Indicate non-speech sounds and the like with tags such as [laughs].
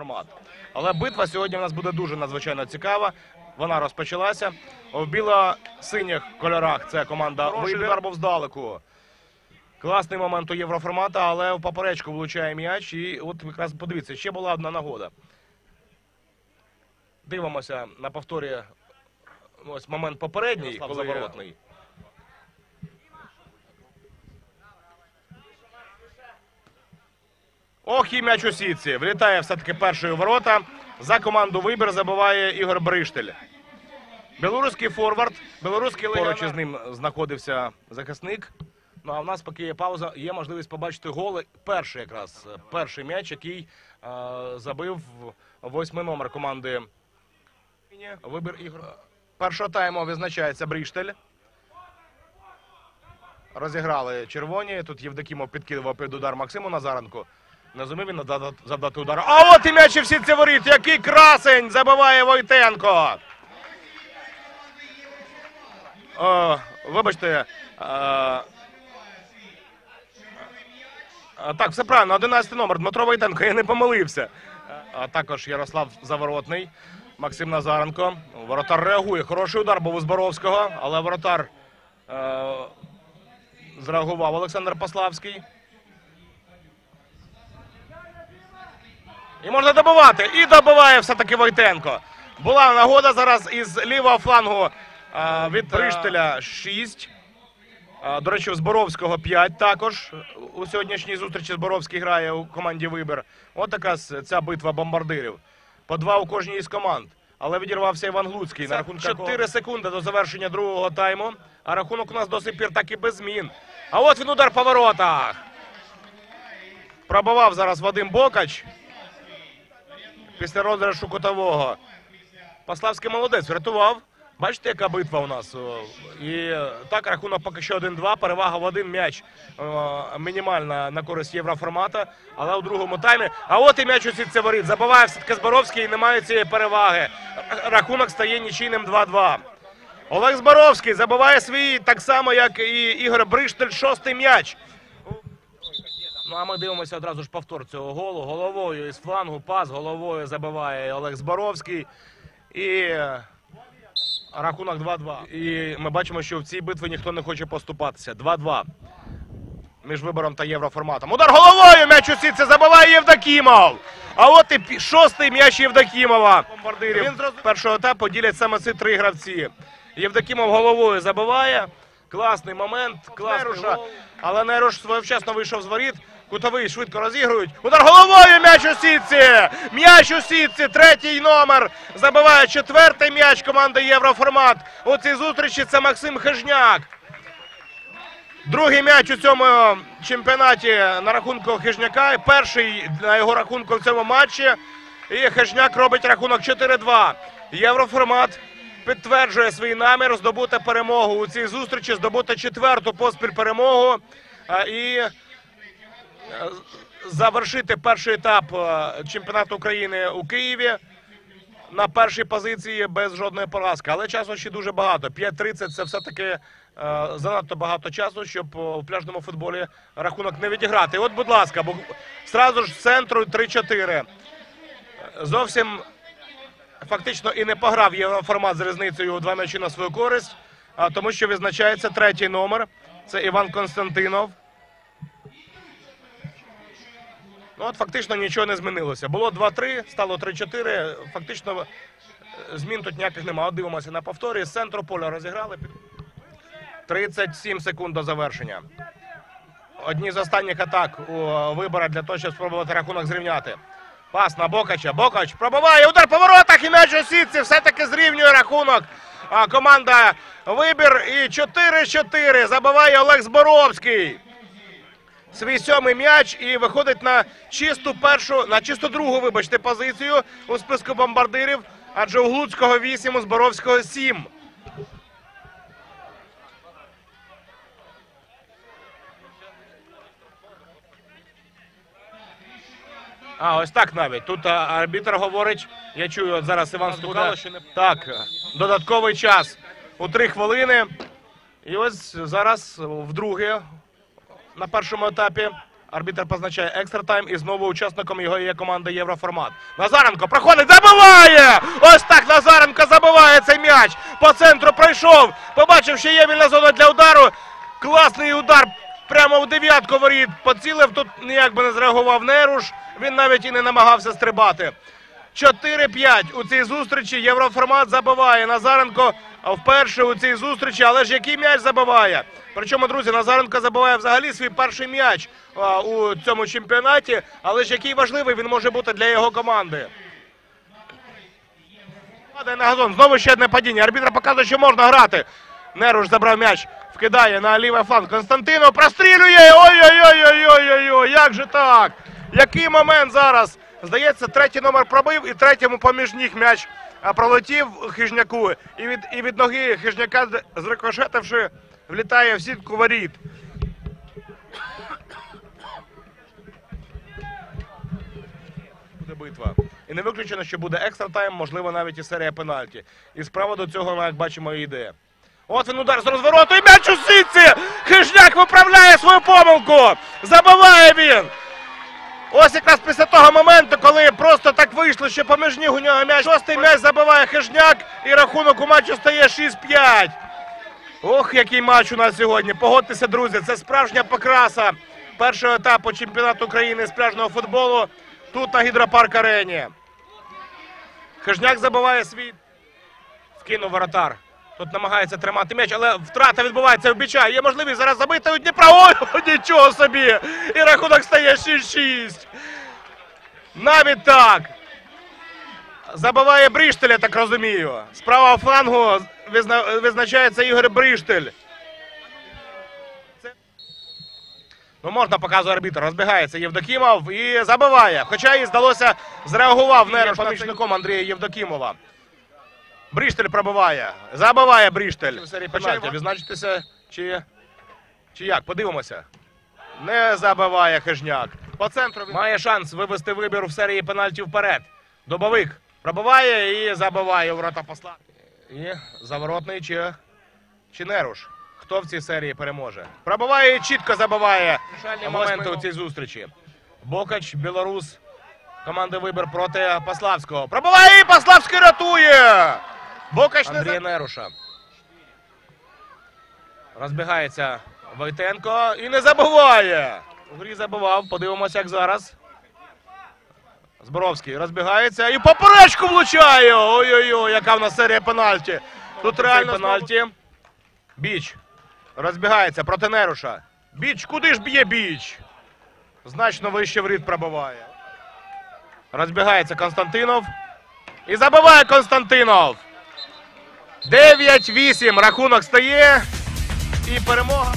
євроформат. Але битва сьогодні в нас буде дуже надзвичайно цікава. Вона розпочалася. В біло-синіх кольорах це команда Вибір був здалеку. Класний момент у євроформата, але в поперечку влучає м'яч. І от якраз подивіться, ще була одна нагода. Дивимося на повторі. Ось момент попередній, Ярослав Ох, і м'яч у сітці. Влітає все-таки першої ворота. За команду вибір забиває Ігор Бриштель. Білоруський форвард, білоруський поруч із ним знаходився захисник. Ну а в нас, поки є пауза, є можливість побачити голи. Перший якраз е, перший м'яч, який е, забив восьмий номер команди. Вибір ігор. Першого тайму визначається Бріштель. Розіграли червоні. Тут Євдокімов підкидував під удар Максиму Назаренку. Не зумів він завдати удар. А от і м'яч і всі ці воріт. Який красень забиває Войтенко. О, вибачте. е, а, так, все правильно. 11 номер. Дмитро Войтенко. Я не помилився. А також Ярослав Заворотний. Максим Назаренко. Воротар реагує. Хороший удар був у Зборовського, але воротар е, зреагував Олександр Пославський. І можна добивати. І добиває все-таки Войтенко. Була нагода зараз із лівого флангу е, від Бриштеля 6. Е, До речі, у Зборовського 5 також. У сьогоднішній зустрічі Зборовський грає у команді Вибір. От якраз ця битва бомбардирів. По два у кожній із команд. Але відірвався Іван Глуцький. На рахунок 4 секунди до завершення другого тайму. А рахунок у нас до сих пір так і без змін. А от він удар по воротах. Пробивав зараз Вадим Бокач. Після розіграшу кутового. Пославський молодець, врятував. Бачите, яка битва у нас. І так, рахунок поки що 1-2. Перевага в один м'яч мінімальна на користь євроформата. Але у другому таймі. А от і м'яч у сітці воріт. Забиває все-таки Зборовський і немає цієї переваги. Рахунок стає нічийним 2-2. Олег Зборовський забиває свій так само, як і Ігор Бриштель, шостий м'яч. Ну а ми дивимося одразу ж повтор цього голу. Головою із флангу пас головою забиває Олег Зборовський. І рахунок 2-2. І ми бачимо, що в цій битві ніхто не хоче поступатися. 2-2. Між вибором та євроформатом. Удар головою м'яч у сітці забиває Євдокімов. А от і шостий м'яч Євдокімова. Бомбардирів Він з першого етапу ділять саме ці три гравці. Євдокімов головою забиває. Класний момент, класний гол. Але Неруш своєвчасно вийшов з воріт. Кутовий швидко розігрують. Удар головою м'яч у сітці! М'яч у сітці, третій номер. Забиває четвертий м'яч команди Євроформат. У цій зустрічі це Максим Хижняк. Другий м'яч у цьому чемпіонаті на рахунку Хижняка. І Перший на його рахунку в цьому матчі. І Хижняк робить рахунок 4-2. Євроформат підтверджує свій намір здобути перемогу у цій зустрічі, здобути четверту поспіль перемогу і е, завершити перший етап е, чемпіонату України у Києві на першій позиції без жодної поразки. Але часу ще дуже багато. 5.30 це все-таки е, занадто багато часу, щоб е, у пляжному футболі рахунок не відіграти. От, будь ласка, бо зразу ж з центру 3-4. Зовсім фактично і не пограв євроформат з різницею у два м'ячі на свою користь, тому що відзначається третій номер. Це Іван Константинов. Ну, от фактично нічого не змінилося. Було 2-3, стало 3-4. Фактично е, змін тут ніяких немає. Дивимося на повторі. З центру поля розіграли. 37 секунд до завершення. Одні з останніх атак у вибора для того, щоб спробувати рахунок зрівняти. Пас на Бокача. Бокач пробиває удар по воротах і м'яч у сітці. Все-таки зрівнює рахунок. А, команда вибір і 4-4. Забиває Олег Зборовський. Свій сьомий м'яч і виходить на чисту першу, на чисто другу, вибачте, позицію у списку бомбардирів. Адже у Глуцького 8, у Зборовського 7. А, ось так навіть. Тут арбітр говорить, я чую от зараз Іван Стукало, що не так. Додатковий час у три хвилини. І ось зараз вдруге на першому етапі Арбітр позначає екстра тайм і знову учасником його є команда Євроформат. Назаренко проходить, забиває! Ось так Назаренко забиває цей м'яч. По центру пройшов. Побачив, що є вільна зона для удару. Класний удар прямо в дев'ятку воріт. Поцілив тут ніяк би не зреагував Неруш. Він навіть і не намагався стрибати. 4-5 у цій зустрічі. Євроформат забиває. Назаренко вперше у цій зустрічі. Але ж який м'яч забиває? Причому, друзі, Назаренко забиває взагалі свій перший м'яч у цьому чемпіонаті. Але ж який важливий він може бути для його команди. Падає на газон. Знову ще одне падіння. Арбітр показує, що можна грати. Неруш забрав м'яч, вкидає на лівий фланг. Константинов прострілює. Ой-ой-ой-ой-ой-ой. Як же так? Який момент зараз? Здається, третій номер пробив і третьому поміж ніг м'яч пролетів хижняку. І від, і від ноги хижняка, зрикошетивши, влітає в сітку воріт. Буде битва. І не виключено, що буде екстра тайм, можливо, навіть і серія пенальті. І справа до цього, як бачимо, і йде. От він удар з розвороту і м'яч у сітці! Хижняк виправляє свою помилку! Забиває він! Ось якраз після того моменту, коли просто так вийшло, що поміж ніг у нього м'яч. Шостий м'яч забиває Хижняк, і рахунок у матчу стає 6-5. Ох, який матч у нас сьогодні. Погодьтеся, друзі, це справжня покраса першого етапу чемпіонату України з футболу тут на гідропарк арені. Хижняк забиває свій. Вкинув воротар. Тут намагається тримати м'яч, але втрата відбувається в біча. Є можливість зараз забити у Дніпра. Ой, [laughs] нічого собі! І рахунок стає 6-6. Навіть так. Забиває Бріштель, я так розумію. Справа флангу визна- визначається Ігор Бріштель. Це- Ну, можна показує арбітр. Розбігається Євдокімов і забиває. Хоча і здалося, зреагував Нерош помічником Андрія Євдокімова. Бріштель пробиває. Забиває Бріштель. Серії. Відзначитися чи, чи як? Подивимося. Не забиває Хижняк. По центру має шанс вивести вибір в серії пенальті вперед. Добовик пробиває і забиває у ворота посла. І заворотний чи, чи Неруш. Хто в цій серії переможе? Пробиває і чітко забиває. Моменти у цій зустрічі. Бокач, білорус. Команда вибір проти Пославського. Пробиває і Пославський рятує! Бокач Андрія Неруша. Розбігається Войтенко і не забиває. У грі забивав. Подивимося, як зараз. Зборовський розбігається і поперечку влучає. Ой-ой-ой, яка в нас серія пенальті. Тут реально пенальті. Біч. Розбігається проти Неруша. Біч, куди ж б'є біч? Значно вище в рід пробиває. Розбігається Константинов. І забиває Константинов. 9-8 рахунок стає. І перемога.